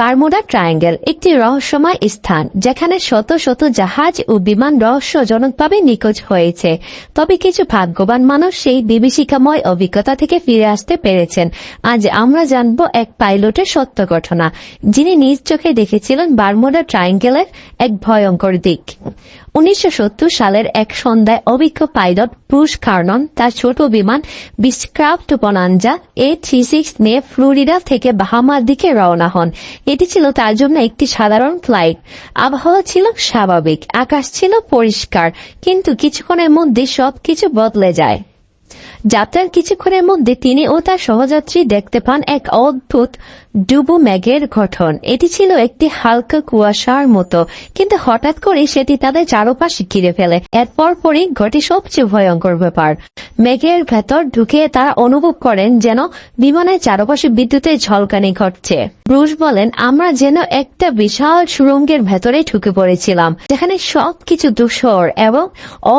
Bermuda triangle, একটি রহস্যময় স্থান, যেখানে শত শত জাহাজ ও বিমান রহস্যজনকভাবে নিখোঁজ হয়েছে। তবে কিছু ভাগ্যবান মানুষ সেই বিভীষিকাময় অভিজ্ঞতা থেকে ফিরে আসতে পেরেছেন। আজ আমরা জানব এক পাইলটের সত্য ঘটনা, যিনি নিজ চোখে দেখেছিলেন বারমুডা ট্রায়াঙ্গেলের এক ভয়ঙ্কর দিক। উনিশশো সত্তর সালের এক সন্ধ্যায় অভিজ্ঞ পাইলট ব্রুস কার্নন তার ছোট বিমান Beechcraft Bonanza A three six নিয়ে ফ্লোরিডা থেকে বাহামার দিকে রওনা হন। এটি ছিল তার জন্য একটি সাধারণ ফ্লাইট। আবহাওয়া ছিল স্বাভাবিক, আকাশ ছিল পরিষ্কার, কিন্তু কিছুক্ষণের মধ্যে সবকিছু বদলে যায়। যাত্রার কিছুক্ষণের মধ্যে তিনি ও তার সহযাত্রী দেখতে পান এক অদ্ভুত ডুবু মেঘের গঠন। এটি ছিল একটি হালকা কুয়াশার মতো, কিন্তু হঠাৎ করে সেটি তাদের চারপাশে ঘিরে ফেলে। এরপর পরই ঘটে সবচেয়ে ভয়ঙ্কর ব্যাপার। মেঘের ভেতর ঢুকে তারা অনুভব করেন যেন বিমানের চারপাশে বিদ্যুতের ঝলকানি ঘটছে। ব্রুস বলেন, আমরা যেন একটা বিশাল সুরঙ্গের ভেতরে ঢুকে পড়েছিলাম, যেখানে সবকিছু ধূসর এবং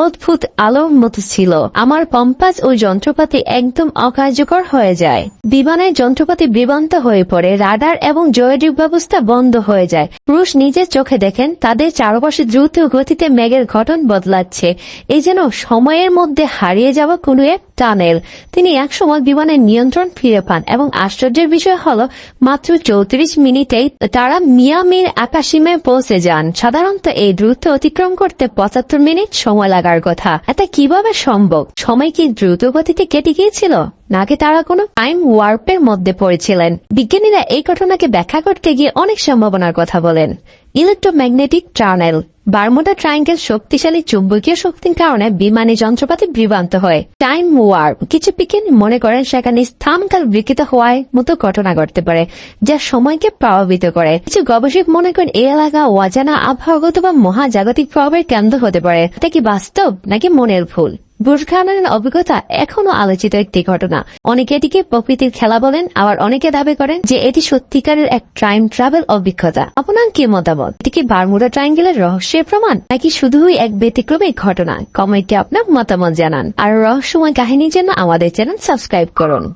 অদ্ভুত আলোর মতো ছিল। আমার কম্পাস ও যন্ত্রপাতি একদম অকার্যকর হয়ে যায়। বিমানের যন্ত্রপাতি বিভ্রান্ত হয়ে পড়ে, রাডার এবং জয়োডিক ব্যবস্থা বন্ধ হয়ে যায়। পুরুষ নিজের চোখে দেখেন, তাদের চারপাশে দ্রুত গতিতে মেঘের ঘটন বদলাচ্ছে। এই যেন সময়ের মধ্যে হারিয়ে যাওয়া কোনো এক টানেল। তিনি একসময় বিমানের নিয়ন্ত্রণ ফিরে পান এবং আশ্চর্যের বিষয় হল, মাত্র চৌত্রিশ মিনিটেই তারা মিয়ামির আকাশিমে পৌঁছে যান। সাধারণত এই দ্রুত অতিক্রম করতে পঁচাত্তর মিনিট সময় লাগার কথা। এটা কীভাবে সম্ভব? সময় কি দ্রুত গতিতে কেটে গিয়েছিল? নাকি তারা কোনো টাইম ওয়ার্পের মধ্যে পড়েছিলেন? বিজ্ঞানীরা এই ঘটনাকে ব্যাখ্যা করতে গিয়ে অনেক সম্ভাবনার কথা বলেন। ইলেকট্রোম্যাগনেটিক টানেল বারমুডা ট্রায়াঙ্গেল শক্তিশালী চুম্বকীয় শক্তির কারণে বিমানে যন্ত্রপাতি বিভ্রান্ত হয়। টাইম ওয়ার্প, কিছু বিজ্ঞানী মনে করেন সেখানে স্থানকাল বিকৃত হওয়ার মতো ঘটনা ঘটতে পারে, যা সময়কে প্রভাবিত করে। কিছু গবেষক মনে করেন এই এলাকা অজানা আবহাওয়াগত বা মহাজাগতিক প্রভাবের কেন্দ্র হতে পারে। এটা কি বাস্তব নাকি মনের ভুল? বুর্খানের অভিজ্ঞতা এখনও আলোচিত একটি ঘটনা। অনেকে এটিকে প্রকৃতির খেলা বলেন, আবার অনেকে দাবি করেন যে এটি সত্যিকারের এক টাইম ট্রাভেল অভিজ্ঞতা। আপনার কি মতামত? এটি কি বারমুডা ট্রায়াঙ্গেলের রহস্যের প্রমাণ, নাকি শুধুই এক ব্যতিক্রমিক ঘটনা? কমেন্টে আপনার মতামত জানান। আর রহস্যময় কাহিনীর জন্য আমাদের চ্যানেল সাবস্ক্রাইব করুন।